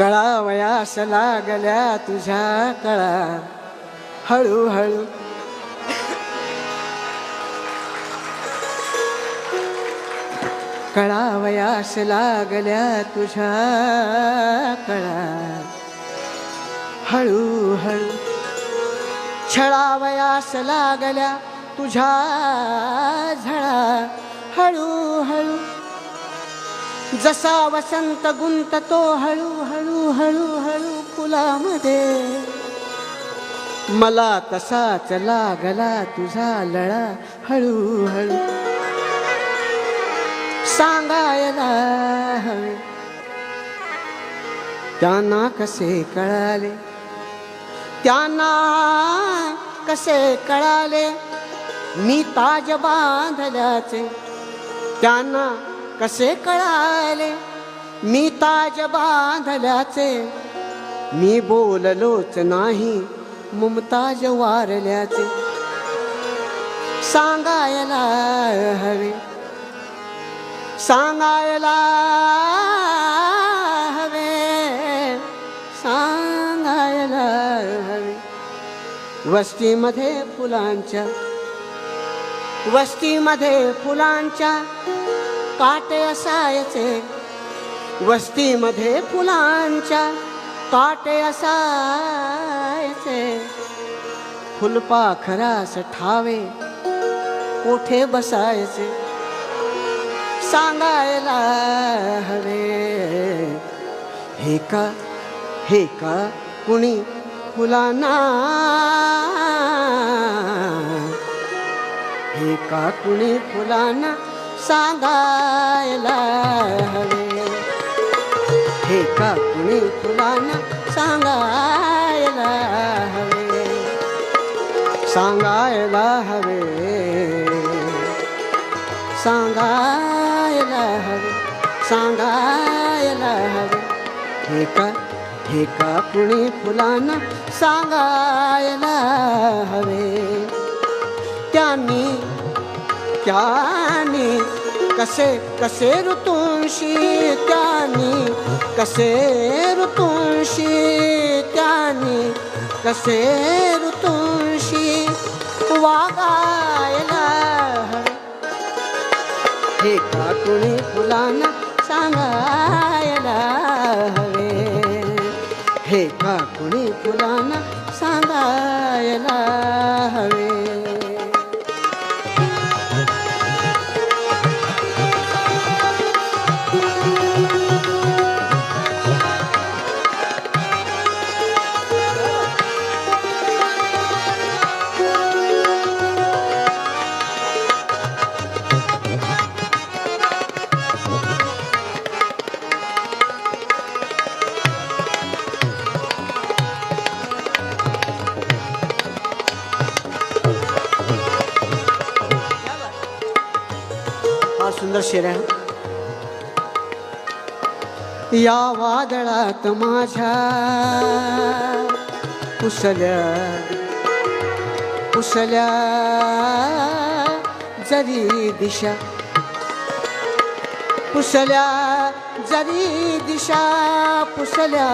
कळावयास लागल्या तुझ्या कळा. हळूहळू कळावयास लागल्या तुझ्या कळा. हळूहळू छळावयास लागल्या तुझ्या झळा. हळूहळू जसा वसंत गुंततो हळू हळू हळू हळू फुलामध्ये. मला तसाच लागला तुझा लळा हळू हळू. सांगायला हवे त्यांना कसे कळाले? त्यांना कसे कळाले? मी ताज बांधल्याचे. त्यांना कसे कळाले? मी ताज बांधल्याचे मी बोललोच नाही मुमताज वारल्याचे. सांगायला हवे सांगायला हवे सांगायला हवे. वस्तीमध्ये फुलांच्या वस्तीमध्ये फुलांच्या काटे असायचे. वस्तीमध्ये फुलांच्या काटे असायचे. फुलपाखरास ठावे कोठे बसायचे? सांगायला हवे. हे का हे का कुणी फुलांना? हे का कुणी फुलांना? सांगायला हवे. हे का कुणी फुलांना सांगायला हवे? सांगायला हवे. सांगायला हवे. सांगायला हवे. हे का हे का कुणी फुलांना सांगायला हवे? त्यांनी त्यांनी कसे कसे ऋतूंशी त्यांनी कसे ऋतूंशी त्यांनी कसे ऋतूंशी वागायला हवे हे का कुणी फुलांना सांगायला हवे हे का कुणी फुलांना सांगायला हवे सुंदर शेर. आहे या वादळात माझ्या कुसल्या कुसल्या जरी दिशा पुसल्या जरी दिशा पुसल्या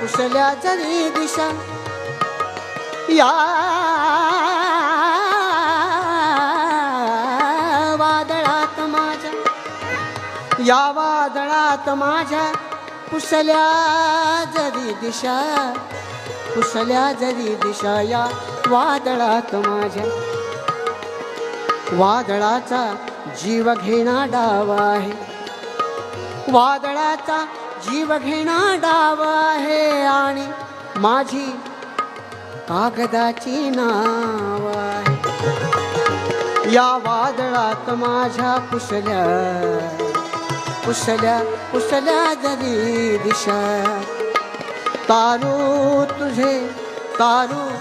पुसल्या जरी दिशा या या वादळात माझ्या पुसल्या जरी दिशा पुसल्या जरी दिशा या वादळात माझ्या. वादळाचा जीव घेणा डाव आहे. वादळाचा जीव घेणा डाव आहे आणि माझी कागदाची नाव आहे. या वादळात माझ्या पुसल्या पुसल्या पुसल्या जरी दिशा. तारू तुझे तारू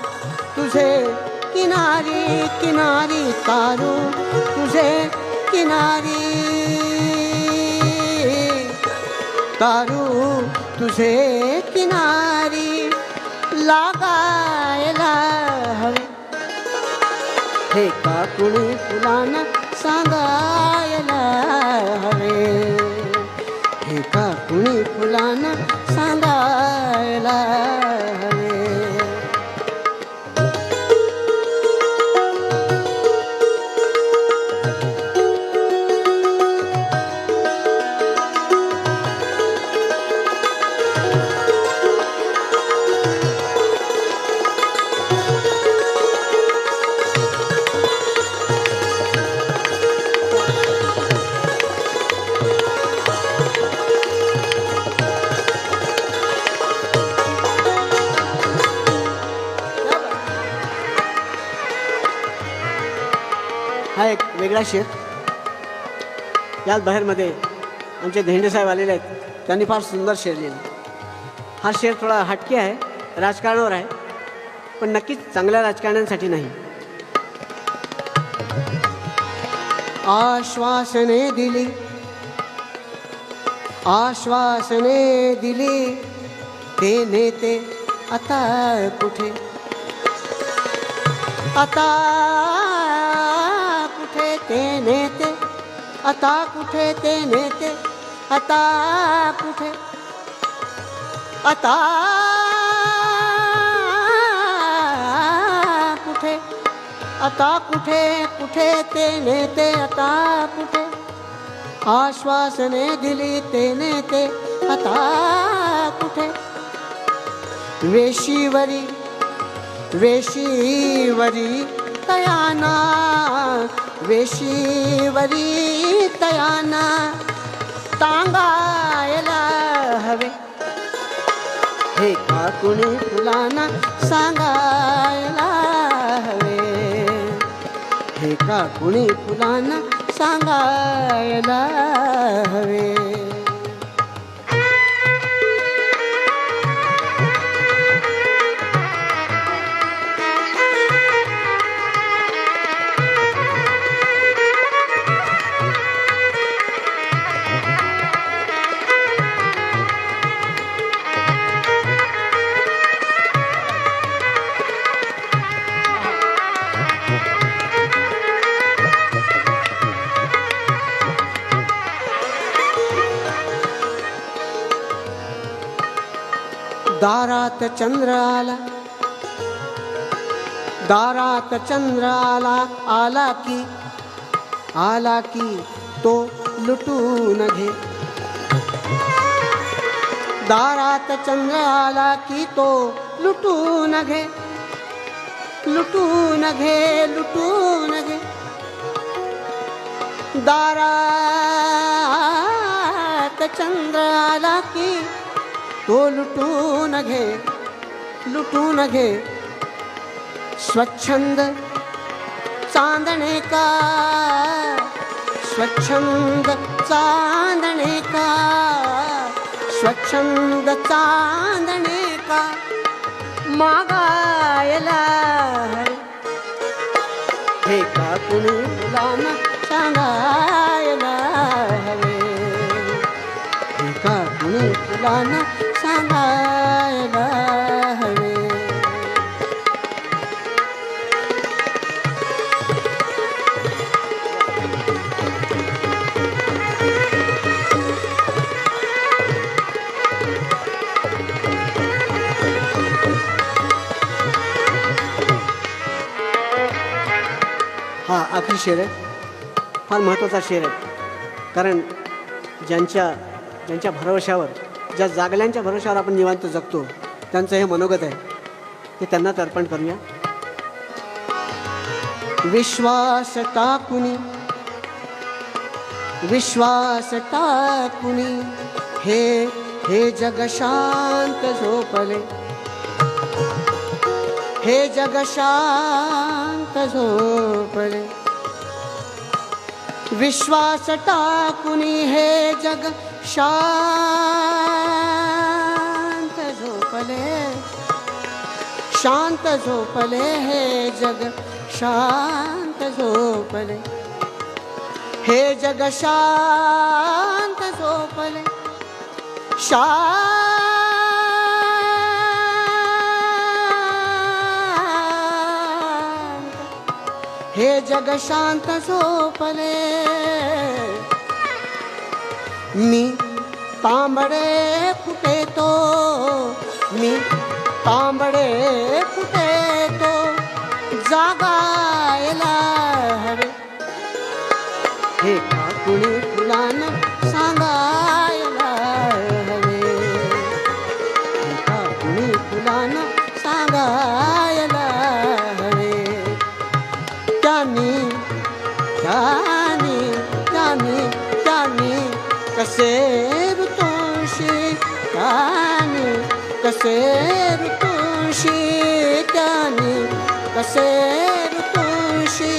तुझे किनारी किनारी तारू तुझे किनारी. तारू तुझे किनारी लागायला हवे. हे का कुणी फुलांना सांगायला हवे. कुणी फुलांना सांगायला. वेगळा शेर याच बाहेरमध्ये आमचे धेंडेसाहेब आलेले आहेत. त्यांनी फार सुंदर शेर लिहिला. हा शेर थोडा हटके आहे राजकारणावर आहे पण नक्कीच चांगल्या राजकारण्यांसाठी नाही. आश्वासने दिली. आश्वासने दिली. ते नेते आता कुठे? आता ते नेते आता कुठे ते नेते आता कुठे? आता कुठे? आता कुठे कुठे ते नेते आता कुठे? आश्वासने दिली ते नेते आता कुठे? वेशीवरी वेशीवरी. तयाना वेशीवरी तयाना तांगायला हवे। हे का कुणी फुलांना सांगायला हवे। हे का कुणी फुलांना सांगायला हवे। दारात चंद्र आला दारात चंद्र आला आला की आला की तो लुटून घे. दारात चंद्र आला की तो लुटून घे लुटून घे लुटून घे. दारात चंद्र आला की तो लुटून घे लुटून घे. स्वच्छंद चांदणे का स्वच्छंद चांदणे का स्वच्छंद चांदणे का मागायला हे का कुणी मुलांना सांगायला हवे? हे का कुणी मुलांना सांगायला हवे हा आखरी शेर आहे. फार महत्त्वाचा शेर आहे. कारण ज्यांच्या ज्यांच्या भरवशावर ज्या जागल्यांच्या भरोशावर आपण निवांत जगतो त्यांचं हे मनोगत आहे. ते त्यांना अर्पण करूया. विश्वास टाकुनी विश्वास टाकुनी हे हे जग शांत झोपले. हे जग शांत झोपले. विश्वास टाकुनी हे जग शांत शांत झोपले हे जग शांत झोपले. हे जग शांत झोपले. शांत. हे जग शांत झोपले. मी तांबडे फुटे तो मी तांबडे कुठे तो जागायला हवे. हे का कुणी फुलानं सांगायला हवे. हे का कुणी फुलानं सांगायला हवे. त्यांनी त्यांनी त्यांनी त्यांनी कसे ऋतूंशी त्यांनी कसेर तुषी ज्ञानी कसेर तुषी